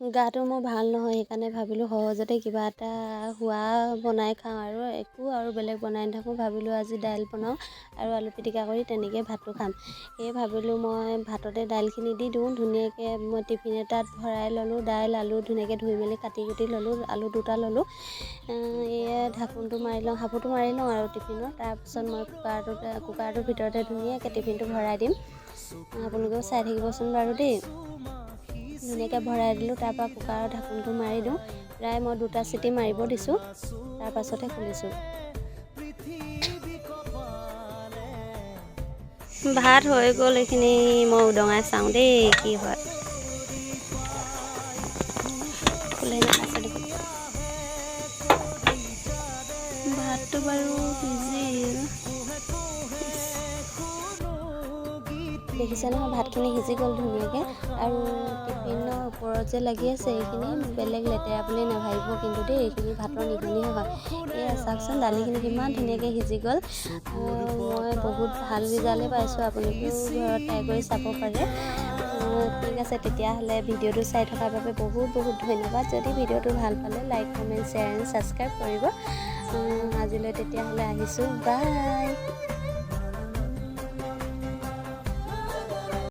গাটো মোৰ ভাল নহয় সেইকাৰণে ভাবিলোঁ সহজতে কিবা এটা হোৱা বনাই খাওঁ আৰু একো আৰু বেলেগ বনাই নাথাকোঁ। ভাবিলোঁ আজি দাইল বনাওঁ আৰু আলু পিটিকা কৰি তেনেকৈ ভাতো খাম। সেয়ে ভাবিলোঁ মই ভাততে দাইলখিনি দি দিওঁ ধুনীয়াকৈ মই টিফিন এটাত ভৰাই ল'লোঁ দাইল আলু ধুনীয়াকৈ ধুই মেলি কাটি কুটি ল'লোঁ আলু দুটা ল'লোঁ। এয়ে ঢাকোনটো মাৰি লওঁ সাফৰটো মাৰি লওঁ আৰু টিফিনৰ তাৰপিছত মই কুকাৰটোতে কুকাৰটোৰ ভিতৰতে ধুনীয়াকৈ টিফিনটো ভৰাই দিম। আপোনালোকেও চাই থাকিবচোন বাৰু দেই। ধুনীয়াকৈ ভৰাই দিলোঁ তাৰপৰা কুকাৰৰ ঢাকোনটো মাৰি দিওঁ। প্ৰায় মই দুটা চিটি মাৰিব দিছোঁ তাৰপাছতহে খুলিছোঁ। ভাত হৈ গ'ল এইখিনি মই উদঙাই চাওঁ দেই কি হয়। ভাতটো বাৰু সিজিল। দেখিছে নহয়, ভাতখিনি সিজি গ'ল ধুনীয়াকৈ। আৰু টিফিনৰ ওপৰত যে লাগি আছে এইখিনি, বেলেগ লেতেৰা বুলি নাভাবিব কিন্তু দেই, এইখিনি ভাতৰ নিগনিহে হয় এয়া চাওকচোন, দালিখিনি কিমান ধুনীয়াকৈ সিজি গ'ল। মই বহুত ভালো ৰিজাল্টেই পাইছোঁ, আপোনালোকেও ঘৰত ট্ৰাই কৰি চাব পাৰে। ঠিক আছে, তেতিয়াহ'লে ভিডিঅ'টো চাই থকাৰ বাবে বহুত বহুত ধন্যবাদ। যদি ভিডিঅ'টো ভালো পালে, like, comment, share, and subscribe কৰিব। আজিলৈ তেতিয়াহ'লে আহিছোঁ। বাই!